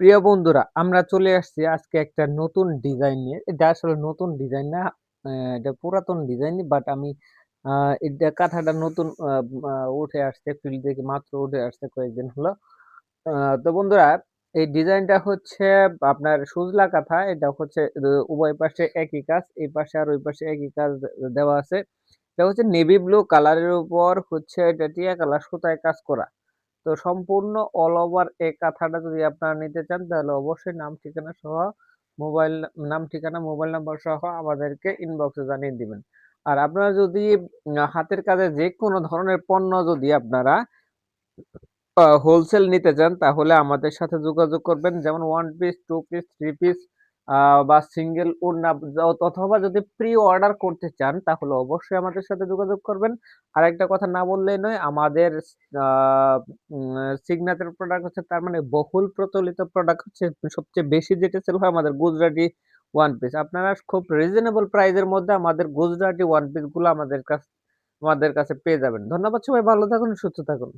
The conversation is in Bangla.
প্রিয় বন্ধুরা, আমরা চলে আসছি আজকে একটা নতুন ডিজাইন নিয়ে। এটা আসলে নতুন ডিজাইন না, এটা পুরাতন ডিজাইন বাট আমি এটা কাঁথাটা নতুন উঠে আসছে ফিল্ড থেকে মাত্র উঠে আসছে কয়েকদিন হলো। তো বন্ধুরা এই ডিজাইনটা হচ্ছে আপনার সুজলা কাঁথা। এটা হচ্ছে উভয় পাশে একই কাজ। এই পাশে আর ওই পাশে একই কাজ দেওয়া আছে। এটা হচ্ছে নেভি ব্লু কালারের উপর হচ্ছে এটা টিয়া কালার সুতায় কাজ করা। তো সম্পূর্ণ অল ওভার এই কাঁথাটা যদি আপনারা নিতে চান তাহলে অবশ্যই নাম ঠিকানা সহ মোবাইল নাম ঠিকানা, মোবাইল নাম্বার সহ আমাদেরকে ইনবক্সে জানিয়ে দিবেন। আর আপনারা যদি হাতের কাজে যেকোনো ধরনের পণ্য যদি আপনারা হোলসেল নিতে চান তাহলে আমাদের সাথে যোগাযোগ করবেন। যেমন one piece, two piece, three piece বা সিঙ্গেল ওড়না য অথবা যদি প্রি অর্ডার করতে চান তাহলে অবশ্যই আমাদের সাথে যোগাযোগ করবেন। আর একটা কথা না বললেই নয় আমাদের সিগনেচার প্রোডাক্ট হচ্ছে তার মানে বহুল প্রচলিত প্রোডাক্ট হচ্ছে সবচেয়ে বেশি যেটা সেল হয় আমাদের গুজরাটি ওয়ান পিস। আপনারা খুব রিজনেবল প্রাইস এর মধ্যে আমাদের গুজরাটি ওয়ান পিসগুলো আমাদের কাছ আমাদের কাছে পেয়ে যাবেন। ধন্যবাদ সবাই ভালো থাকুন, সুস্থ থাকুন।